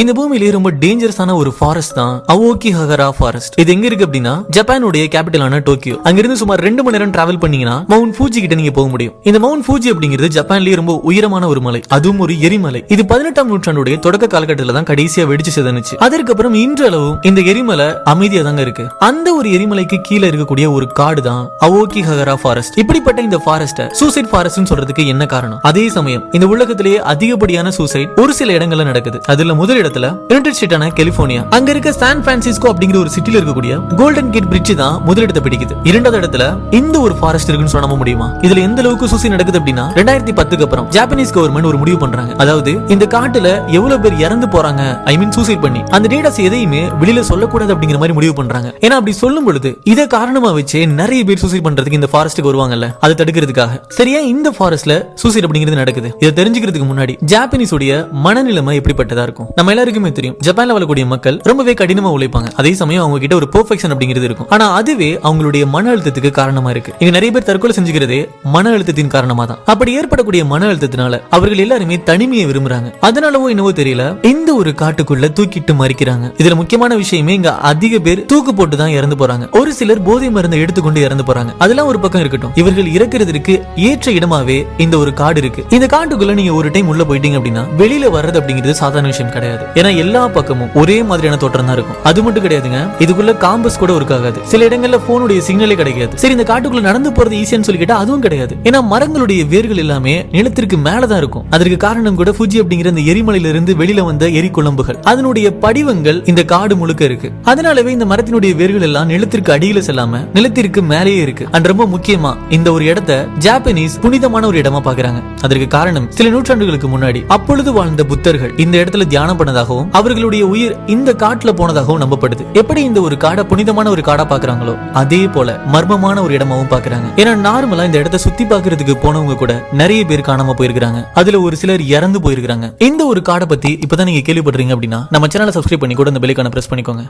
இந்த பூமியிலேயே ரொம்ப டேஞ்சரஸான ஒரு ஃபாரஸ்ட் தான் அவோக்கி ஹகரா ஃபாரஸ்ட் இது எங்க இருக்கு அப்படின்னா ஜப்பானுடைய கேபிட்டலான டோக்கியோ அங்கிருந்து சுமார் ரெண்டு மணி நேரம் டிராவல் பண்ணீங்கன்னா மவுண்ட் ஃபூஜி கிட்ட நீங்க போக முடியும். இந்த மவுண்ட் ஃபூஜி அப்படிங்கிறது ஜப்பான்லயே ரொம்ப உயரமான ஒரு மலை. அதுவும் ஒரு எரிமலை. இது பதினெட்டாம் நூற்றாண்டுடைய தொடக்க காலகட்டத்தில் தான் கடைசியா வெடிச்சு சிதனுச்சு. அதற்கப்புறம் இன்றளவும் இந்த எரிமலை அமைதியா தாங்க இருக்கு. அந்த ஒரு எரிமலைக்கு கீழே இருக்கக்கூடிய ஒரு காடு தான் அவோக்கி ஹகரா ஃபாரஸ்ட் இப்படிப்பட்ட இந்த ஃபாரஸ்ட சூசைட் ஃபாரஸ்ட்னு சொல்றதுக்கு என்ன காரணம்? அதே சமயம் இந்த உலகத்திலேயே அதிகப்படியான சூசைட் ஒரு சில இடங்கள்ல நடக்குது. அதுல முதலிடம் இடத்துல யுனைடெட் ஸ்டேட்டான கலிபோர்னியா அங்க இருக்க சான் பிரான்சிஸ்கோ அப்படிங்கிற ஒரு சிட்டில இருக்கக்கூடிய கோல்டன் கேட் பிரிட்ஜ் தான் முதலிடத்தை பிடிக்குது. இரண்டாவது இடத்துல இந்த ஒரு ஃபாரஸ்ட் இருக்குன்னு சொல்ல நம்ப முடியுமா? இதுல எந்த அளவுக்கு சூசி நடக்குது அப்படின்னா ரெண்டாயிரத்தி பத்துக்கு அப்புறம் ஜாப்பனீஸ் கவர்மெண்ட் ஒரு முடிவு பண்றாங்க. அதாவது இந்த காட்டுல எவ்வளவு பேர் இறந்து போறாங்க? ஐ மீன் சூசைட் பண்ணி. அந்த டேட்டாஸ் எதையுமே வெளியில சொல்லக்கூடாது அப்படிங்கிற மாதிரி முடிவு பண்றாங்க. ஏன்னா அப்படி சொல்லும் பொழுது இதை காரணமா வச்சு நிறைய பேர் சூசைட் பண்றதுக்கு இந்த ஃபாரஸ்ட்டுக்கு வருவாங்கல்ல அதை தடுக்கிறதுக்காக. சரியா இந்த ஃபாரஸ்ட்ல சூசைட் அப்படிங்கிறது நடக்குது? இதை தெரிஞ்சுக்கிறதுக்கு முன்னாடி ஜாப்பனீஸ் உடைய மனநிலைமை எப்படிப்பட்டதா இருக்கும்? நம்ம எல்லாருக்குமே தெரியும். ஜப்பான்ல வாழக்கூடிய மக்கள் ரொம்பவே கடினமா உழைப்பாங்க. அதே சமயம் அவங்க கிட்ட ஒரு பெர்ஃபெக்ஷன் அப்படிங்கிறது இருக்கும். ஆனா அதுவே அவங்களுடைய மன அழுத்தத்துக்கு காரணமா இருக்கு. இங்க நிறைய பேர் தற்கொலை செஞ்சுக்கிறதே மன அழுத்தத்தின் காரணமா தான் அப்படி ஏற்படக்கூடிய மன அழுத்தத்தினால அவர்கள் எல்லாருமே தனிமையை விரும்புறாங்க. அதனாலவோ என்னவோ தெரியல இந்த ஒரு காட்டுக்குள்ள தூக்கிட்டு மறிக்கிறாங்க. இதுல முக்கியமான விஷயமே இங்க அதிக பேர் தூக்கு போட்டு தான் இறந்து போறாங்க. ஒரு சிலர் போதை மருந்தை எடுத்துக்கொண்டு இறந்து போறாங்க. அதெல்லாம் ஒரு பக்கம் இருக்கட்டும். இவர்கள் இறக்குறதுக்கு ஏற்ற இடமாவே இந்த ஒரு காடு இருக்கு. இந்த காட்டுக்குள்ள நீங்க ஒரு டைம் உள்ள போயிட்டீங்க அப்படின்னா வெளியில வர்றது அப்படிங்கிறது சாதாரண விஷயம் கிடையாது. கிடையாது. ஏன்னா எல்லா பக்கமும் ஒரே மாதிரியான தோற்றம் தான் இருக்கும். அது மட்டும் கிடையாதுங்க. இதுக்குள்ள காம்பஸ் கூட இருக்காது சில இடங்கள்ல போனுடைய சிக்னலே கிடைக்காது. சரி இந்த காட்டுக்குள்ள நடந்து போறது ஈஸியான்னு சொல்லி அதுவும் கிடையாது. ஏன்னா மரங்களுடைய வேர்கள் எல்லாமே நிலத்திற்கு மேலதான் இருக்கும். அதற்கு காரணம் கூட ஃபுஜி அப்படிங்கிற இந்த எரிமலையில இருந்து வெளியில வந்த எரிக்குழம்புகள் அதனுடைய படிவங்கள் இந்த காடு முழுக்க இருக்கு. அதனாலவே இந்த மரத்தினுடைய வேர்கள் எல்லாம் நிலத்திற்கு அடியில செல்லாம நிலத்திற்கு மேலேயே இருக்கு. அண்ட் ரொம்ப முக்கியமா இந்த ஒரு இடத்த ஜாப்பனீஸ் புனிதமான ஒரு இடமா பாக்குறாங்க அதற்கு காரணம் சில நூற்றாண்டுகளுக்கு முன்னாடி அப்பொழுது வாழ்ந்த புத்தர்கள் இந்த இடத்துல தியானம் போனதாகவும் அவர்களுடைய உயிர் இந்த காட்டுல போனதாகவும் நம்பப்படுது. எப்படி இந்த ஒரு காடை புனிதமான ஒரு காடா பாக்குறாங்களோ அதே போல மர்மமான ஒரு இடமாவும் பாக்குறாங்க. ஏன்னா நார்மலா இந்த இடத்த சுத்தி பாக்குறதுக்கு போனவங்க கூட நிறைய பேர் காணாம போயிருக்காங்க அதுல ஒரு சிலர் இறந்து போயிருக்காங்க இந்த ஒரு காடை பத்தி இப்பதான் நீங்க கேள்விப்படுறீங்க அப்படின்னா நம்ம சேனலை சப்ஸ்கிரைப் பண்ணி கூட இந்த பெல்லைக்கான பிரஸ் பண்ணிக்கோங்க.